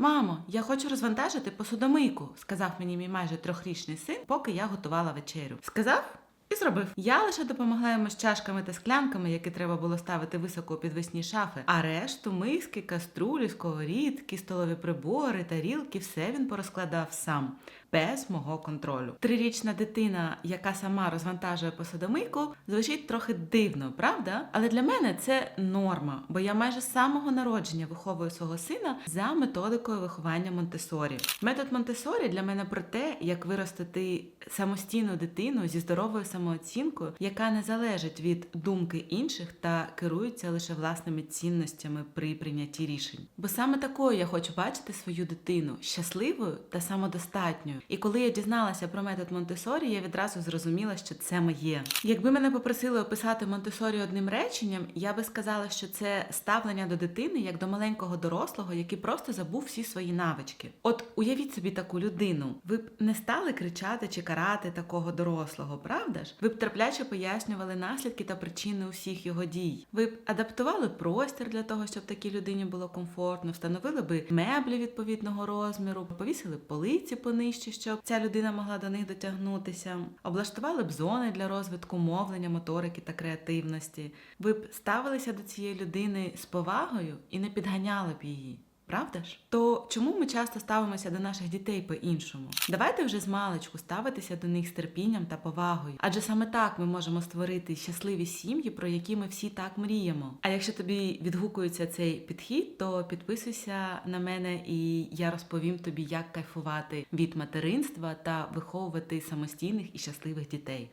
Мамо, я хочу розвантажити посудомийку, сказав мені мій майже трьохрічний син, поки я готувала вечерю. Сказав? І зробив. Я лише допомогла йому з чашками та склянками, які треба було ставити високо у підвісні шафи. А решту миски, каструлі, сковорідки, столові прибори, тарілки, все він порозкладав сам. Без мого контролю. Трирічна дитина, яка сама розвантажує посудомийку, звучить трохи дивно, правда? Але для мене це норма, бо я майже з самого народження виховую свого сина за методикою виховання Монтесорі. Метод Монтесорі для мене про те, як виростити самостійну дитину зі здоровою самооцінкою, яка не залежить від думки інших та керується лише власними цінностями при прийнятті рішень. Бо саме такою я хочу бачити свою дитину щасливою та самодостатньою. І коли я дізналася про метод Монтесорі, я відразу зрозуміла, що це моє. Якби мене попросили описати Монтесорі одним реченням, я би сказала, що це ставлення до дитини як до маленького дорослого, який просто забув всі свої навички. От уявіть собі таку людину. Ви б не стали кричати чи карати такого дорослого, правда? Ви б терпляче пояснювали наслідки та причини усіх його дій. Ви б адаптували простір для того, щоб такій людині було комфортно, встановили би меблі відповідного розміру, повісили б полиці понижче, щоб ця людина могла до них дотягнутися, облаштували б зони для розвитку мовлення, моторики та креативності. Ви б ставилися до цієї людини з повагою і не підганяли б її. Правда ж? То чому ми часто ставимося до наших дітей по-іншому? Давайте вже з маличку ставитися до них з терпінням та повагою. Адже саме так ми можемо створити щасливі сім'ї, про які ми всі так мріємо. А якщо тобі відгукується цей підхід, то підписуйся на мене, і я розповім тобі, як кайфувати від материнства та виховувати самостійних і щасливих дітей.